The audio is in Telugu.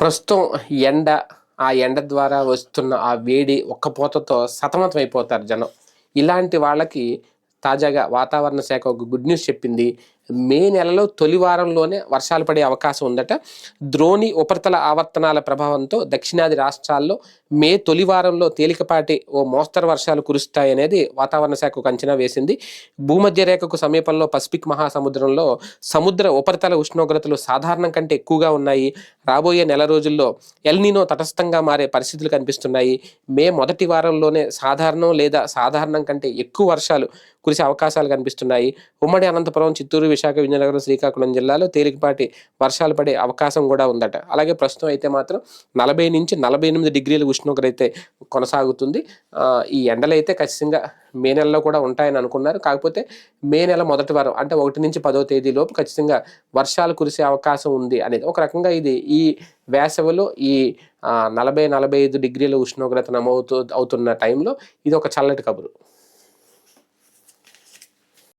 ప్రస్తుతం ఎండ ఆ ఎండ ద్వారా వస్తున్న ఆ వేడి ఒక్క పూతతో సతమతం అయిపోతారు జనం. ఇలాంటి వాళ్ళకి తాజాగా వాతావరణ శాఖ ఒక గుడ్ న్యూస్ చెప్పింది. మే నెలలో తొలి వారంలోనే వర్షాలు పడే అవకాశం ఉందట. ద్రోణి ఉపరితల ఆవర్తనాల ప్రభావంతో దక్షిణాది రాష్ట్రాల్లో మే తొలి వారంలో తేలికపాటి ఓ మోస్తరు వర్షాలు కురుస్తాయనేది వాతావరణ శాఖ ఒక అంచనా వేసింది. భూమధ్య రేఖకు సమీపంలో పసిఫిక్ మహాసముద్రంలో సముద్ర ఉపరితల ఉష్ణోగ్రతలు సాధారణం కంటే ఎక్కువగా ఉన్నాయి. రాబోయే నెల రోజుల్లో ఎల్నినో తటస్థంగా మారే పరిస్థితులు కనిపిస్తున్నాయి. మే మొదటి వారంలోనే సాధారణం లేదా సాధారణం కంటే ఎక్కువ వర్షాలు కురిసే అవకాశాలు కనిపిస్తున్నాయి. ఉమ్మడి అనంతపురం చిత్తూరు విశాఖ విజయనగరం శ్రీకాకుళం జిల్లాలో తేలికపాటి వర్షాలు పడే అవకాశం కూడా ఉందట. అలాగే ప్రస్తుతం అయితే మాత్రం నలభై నుంచి నలభై ఎనిమిది డిగ్రీల ఉష్ణోగ్రత అయితే కొనసాగుతుంది. ఈ ఎండలు అయితే ఖచ్చితంగా మే నెలలో కూడా ఉంటాయని అనుకున్నారు. కాకపోతే మే నెల మొదటి వారం అంటే ఒకటి నుంచి పదో తేదీ లోపు ఖచ్చితంగా వర్షాలు కురిసే అవకాశం ఉంది అనేది. ఒక రకంగా ఇది ఈ వేసవిలో ఈ నలభై నలభై ఐదు డిగ్రీల ఉష్ణోగ్రత నమోదు అవుతున్న టైంలో ఇది ఒక చల్లటి కబురు.